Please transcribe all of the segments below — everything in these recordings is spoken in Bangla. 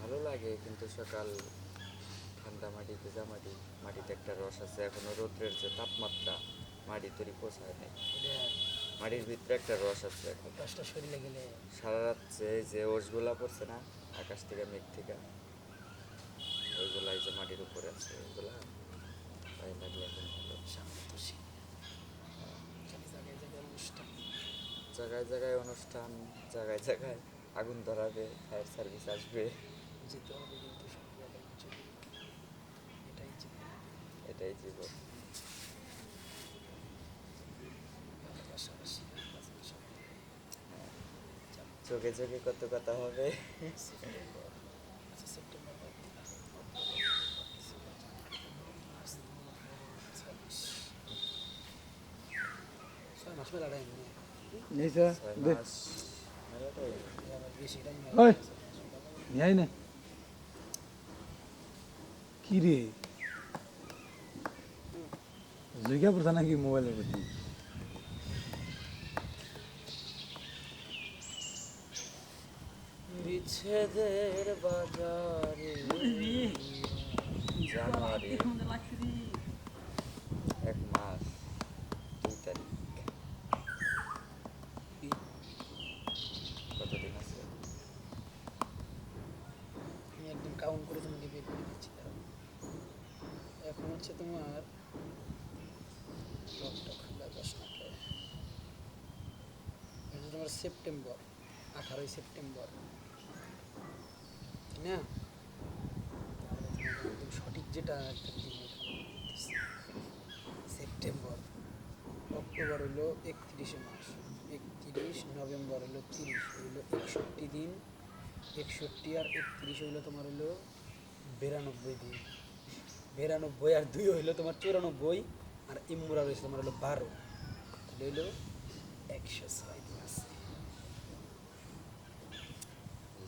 ভালো লাগে কিন্তু সকাল ঠান্ডা মাটি যা মাটি মাটিতে একটা রস আছে এখনও রোদ্রের যে তাপমাত্রা মাটি তৈরি পোষায় নাই। মাটির ভিতরে একটা রস আছে এখন। গেলে সারা রাত যে যে ওষগুলা পড়ছে না আকাশ থেকে মেঘ থেকে ওইগুলাই যে মাটির উপরে আছে ওইগুলা তাই লাগলে এখন ভালো। জায়গায় জায়গায় অনুষ্ঠান জায়গায় জায়গায় আগুন ধরাবে ফায়ার সার্ভিস আসবে যেতে হবে কিন্তু সব জায়গায় এটাই জীবন এটাই জীবন চোখে চোখে কত কথা হবে আচ্ছা। ছয় মাস মেলাটা নিয়াই না কি রে জুইকা পড়ছে নাকি মোবাইলের প্রতি বিচ্ছেদের বাজারে জানুয়ারি এক মাস দুই তারিখ কতদিন আছে আমি একদম কাউন্ট করে তোমাকে বের করে দিচ্ছি। এখন হচ্ছে তোমার তোমার সেপ্টেম্বর, আঠারোই সেপ্টেম্বর। তাই না? একদম সঠিক যেটা সেপ্টেম্বর, অক্টোবর হলো একত্রিশে মাস একত্রিশ নভেম্বর হলো তিরিশ হইল একষট্টি দিন। একষট্টি আর একত্রিশ হইল তোমার হইল বিরানব্বই দিন বিরানব্বই আর দুই হইল তোমার চুরানব্বই আর ইমুরা রয়েছে তোমার হলো বারো। হইল একশো ছয় দিন আছে।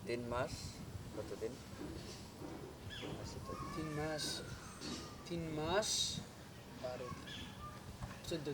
তিন মাস, কতদিন? তিন মাস তিন মাস বারো দিন। চোদ্দ দিন।